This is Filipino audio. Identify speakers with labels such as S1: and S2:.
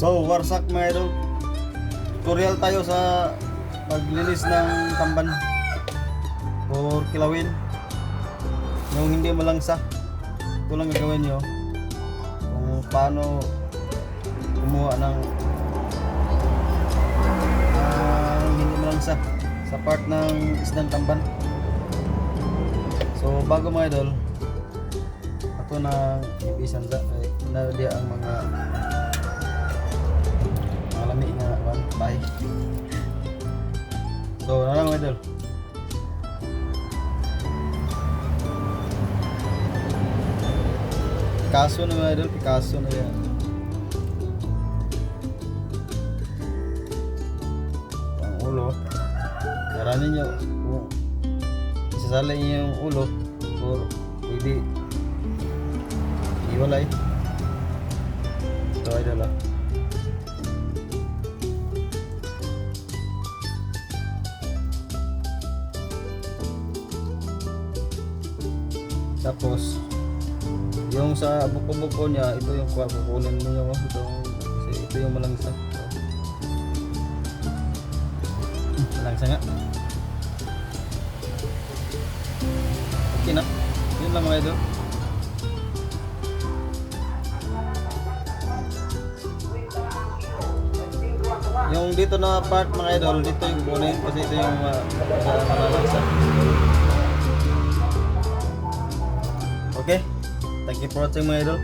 S1: So, warsak mga idol. Tutorial tayo sa paglinis ng tamban or kilawin. Yung hindi malangsa. Ito lang gagawin nyo. Kung paano kumuha ng ah, hindi malangsa sa part ng isdang tamban. So, bago mga idol, ako na ibisan sa eh, na ang mga so na lang idol Picasso na idol Picasso na yan ulo. Nyo kung isasala niyo yung ulo. Or pwede iwalay ito idol ah tapos yung sa buko-buko niya ito yung kukunin mo yung ito kasi ito yung malangsa. Malangsa nga. Okay na. Yun lang mga idol. Yung dito na part mga idol dito yung kukunin kasi ito yung uh, malalangsa thank you for watching my idol